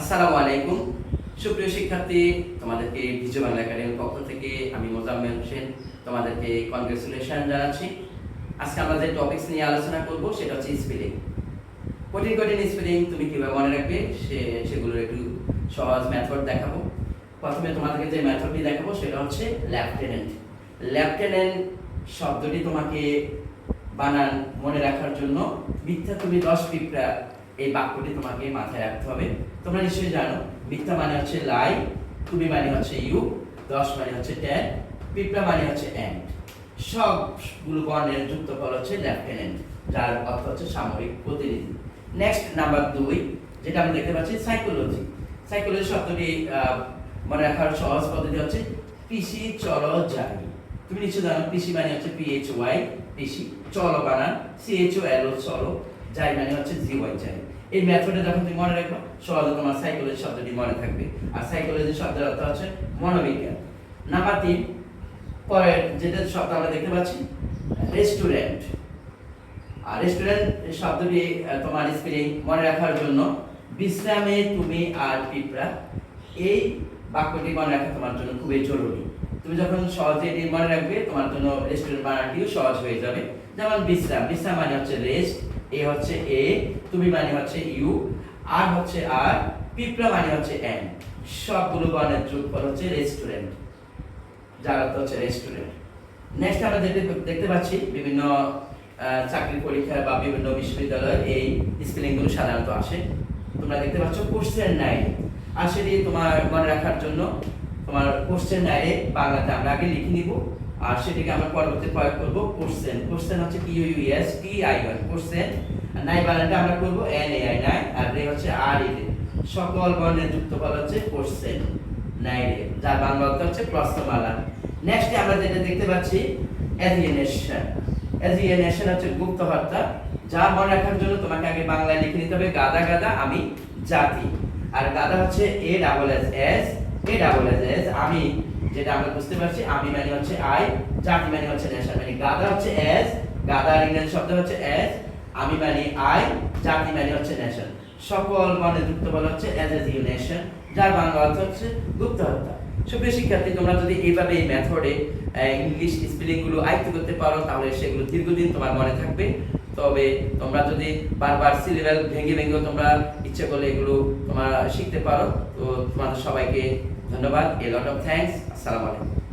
আসসালামু আলাইকুম। সুপ্রিয় শিক্ষার্থী, তোমাদেরকে ভিজু বাংলা একাডেমির পক্ষ থেকে আমি মোজাম্মেল হোসেন তোমাদেরকে কনগ্রেচুলেশন জানাচ্ছি। আজকে আমরা যে টপিকস নিয়ে আলোচনা করব, সেটা হচ্ছে স্পেলিং কঠিন কঠিন স্পেলিং তুমি কীভাবে মনে রাখবে, সে সেগুলোর একটু সহজ মেথড দেখাবো। প্রথমে তোমাদেরকে যে মেথডটি দেখাবো, সেটা হচ্ছে লেফটেন্যান্ট লেফটেন্যান্ট শব্দটি তোমাকে বানান মনে রাখার জন্য মিথ্যা তুমি দশ পিঁপড়া এই বাক্যটি তোমাকে মাথায় রাখতে হবে। তোমরা নিশ্চয়ই জানো, মিথ্যা মানে হচ্ছে লাই তুমি মানে হচ্ছে ইউ দশ মানে হচ্ছে টেন পিঁপড়া মানে হচ্ছে অ্যান্ড সবগুলো বর্ণের যুক্ত ফল হচ্ছে লেফটেন্যান্ট যার অর্থ হচ্ছে সামরিক প্রতিনিধি। নেক্সট নাম্বার দুই, যেটা আমরা দেখতে পাচ্ছি সাইকোলজি সাইকোলজি শব্দটি মনে রাখার সহজ পদ্ধতি হচ্ছে পিসি চলো যাই তুমি নিশ্চয় জানো, পিসি মানে হচ্ছে পিএইচ ওয়াই পিসি চলো বানান সিএইচ ও এল ও চলো, যাই মানে হচ্ছে জি ওয়াই, যাই। এই মেথডে যখন তুমি মনে রাখবে, সহজে তোমার সাইকোলজি শব্দটি মনে থাকবে। আর সাইকোলজি শব্দের অর্থ হচ্ছে মনোবিজ্ঞান। নাম্বার তিন, পরের যেটা শব্দ আমরা দেখতে পাচ্ছি রেস্টুরেন্ট আর রেস্টুরেন্ট শব্দটি তোমার স্পেলিং মনে রাখার জন্য বিশ্রামে তুমি আর পিঁপড়া, এই বাক্যটি মনে রাখা তোমার জন্য খুবই জরুরি। তুমি যখন সহজে এটি মনে রাখবে, তোমার জন্য রেস্টুরেন্ট বানানটিও সহজ হয়ে যাবে। যেমন বিশ্রাম বিশ্রাম মানে হচ্ছে রেস্ট এ হচ্ছে এ তুমি মানে হচ্ছে ইউ আর হচ্ছে আর পিঁপড়া মানে হচ্ছে এন সবগুলো বর্ণের যোগফল হচ্ছে রেস্টুরেন্ট যার অর্থ হচ্ছে রেস্টুরেন্ট নেক্সট আমরা যেটা দেখতে পাচ্ছি বিভিন্ন চাকরির পরীক্ষা বা বিভিন্ন বিশ্ববিদ্যালয়ের এই স্পেলিংগুলো সাধারণত আসে। তোমরা দেখতে পাচ্ছ কোশ্চেন নাই আর সেটি তোমার মনে রাখার জন্য তোমার কোশ্চেন নাই বাংলাতে আমরা আগে লিখে নিব। আর সেটিকে আমরা পরবর্তী প্রয়োগ করব কোশ্চেন। কোশ্চেন হচ্ছে P U S T I one question. নাই বানানটা আমরা করব এন এ আই নাই। আর রে হচ্ছে আর ই রে সকল বর্ণের যুক্ত ফল হচ্ছে কোশ্চেন, নাই রে। যার বাংলা অর্থ হচ্ছে প্রশ্নমালা নেক্সট আমরা যেটা দেখতে পাচ্ছি অ্যালিয়েনেশন অ্যালিয়েনেশন হচ্ছে গুপ্ত হত্যা যা মনে রাখার জন্য তোমাকে আগে বাংলায় লিখে নিতে হবে, গাদা গাদা আমি জাতি। আর গাদা হচ্ছে A double S S A double S আমি, যেটা আমরা বুঝতে পারছি, আমি মানে হচ্ছে আই জাতি মানে হচ্ছে নেশন মানে গাদা হচ্ছে এস গাদার ইংরেজি শব্দ হচ্ছে এস আমি মানে আই জাতি মানে হচ্ছে নেশন সকল মানে যুক্ত বলা হচ্ছে এজ এ ইউ নেশন যার বাংলা অর্থ হচ্ছে গুপ্ত হত্যা। সুপ্রিয় শিক্ষার্থী, তোমরা যদি এইভাবে এই মেথডে ইংলিশ স্পেলিংগুলো আয়ত্ত করতে পারো, তাহলে সেগুলো দীর্ঘদিন তোমার মনে থাকবে। তবে তোমরা যদি বারবার সিলেবাস ভেঙে ভেঙে তোমরা ইচ্ছে করলে এগুলো তোমরা শিখতে পারো। তো তোমাদের সবাইকে ধন্যবাদ। এ লট অফ থ্যাংকস আসসালামু আলাইকুম।